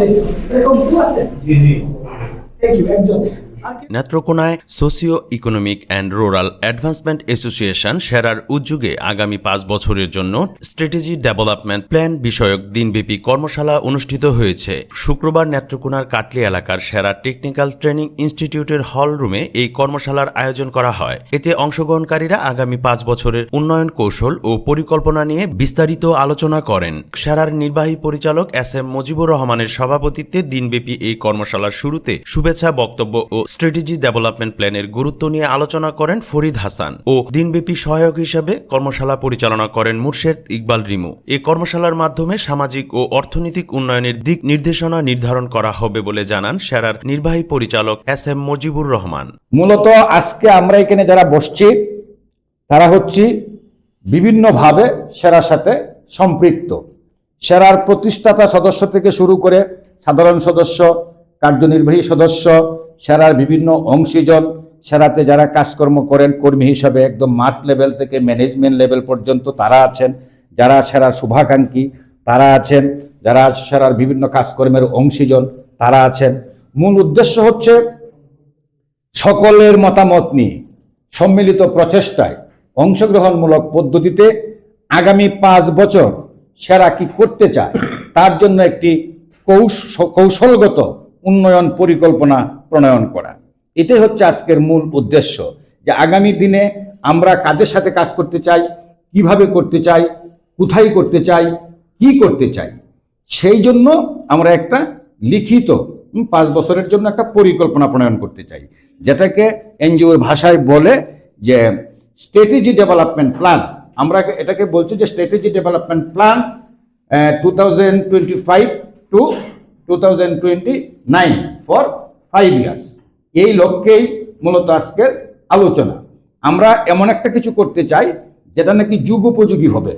আছে এরকম কেউ আছে? জি জি। থ্যাংক ইউ একজন। নেত্রকোনায় socio economic and rural advancement association সেরার উদ্যোগে আগামী পাঁচ বছরের জন্য স্ট্র্যাটেজি ডেভেলপমেন্ট প্ল্যান বিষয়ক দিনব্যাপী কর্মশালা অনুষ্ঠিত হয়েছে। শুক্রবার নেত্রকোনার কাটলি এলাকার সেরা টেকনিক্যাল ট্রেনিং ইনস্টিটিউটের হল রুমে এই কর্মশালার আয়োজন করা হয়। এতে অংশগ্রহণকারীরা আগামী পাঁচ বছরের উন্নয়ন কৌশল ও পরিকল্পনা নিয়ে বিস্তারিত আলোচনা করেন। সেরার নির্বাহী পরিচালক এস এম মুজিবুর রহমানের সভাপতিত্বে দিনব্যাপী এই কর্মশালার শুরুতে শুভেচ্ছা বক্তব্য ও স্ট্র্যাটেজি ডেভেলপমেন্ট প্ল্যানের গুরুত্ব নিয়ে আলোচনা করেন ফরিদ হাসান ও দিনব্যাপী সহায়ক হিসেবে কর্মশালা পরিচালনা করেন মুর্শেদ ইকবাল রিমু। এই কর্মশালার মাধ্যমে সামাজিক ও অর্থনৈতিক উন্নয়নের দিক নির্দেশনা নির্ধারণ করা হবে বলে জানান সেরার নির্বাহী পরিচালক এস এম মুজিবুর রহমান। মূলত আজকে আমরা এখানে যারা বসছি, তারা হচ্ছি বিভিন্নভাবে সেরার সাথে সম্পৃক্ত। সেরার প্রতিষ্ঠাতা সদস্য থেকে শুরু করে সাধারণ সদস্য, কার্যনির্বাহী সদস্য সেরার বিভিন্ন অংশীজন সেরাতে যারা কাজকর্ম করেন, কর্মী হিসাবে একদম মাঠ লেভেল থেকে ম্যানেজমেন্ট লেভেল পর্যন্ত তারা আছেন। যারা সেরার শুভাকাঙ্ক্ষী, তারা আছেন। যারা সেরার বিভিন্ন কাজকর্মের অংশীজন, তারা আছেন। মূল উদ্দেশ্য হচ্ছে সকলের মতামত নিয়ে, সম্মিলিত প্রচেষ্টায় অংশগ্রহণমূলক পদ্ধতিতে আগামী পাঁচ বছর সেরা কি করতে চায়, তার জন্য একটি কৌশ- কৌশলগত উন্নয়ন পরিকল্পনা প্রণয়ন করা। এটাই হচ্ছে আজকের মূল উদ্দেশ্য যে আগামী দিনে আমরা কাদের সাথে কাজ করতে চাই, কীভাবে করতে চাই, কোথায় করতে চাই, কি করতে চাই, সেই জন্য আমরা একটা লিখিত পাঁচ বছরের জন্য একটা পরিকল্পনা প্রণয়ন করতে চাই। যেটাকে এনজিওর ভাষায় বলে যে স্ট্র্যাটেজি ডেভেলপমেন্ট প্ল্যান। আমরা এটাকে বলছি যে strategy development plan two thousand twenty five to two thousand twenty nine for five years এই লক্ষ্যেই মূলত আজকের আলোচনা। আমরা এমন একটা কিছু করতে চাই, যেটা নাকি যুগ উপযোগী হবে।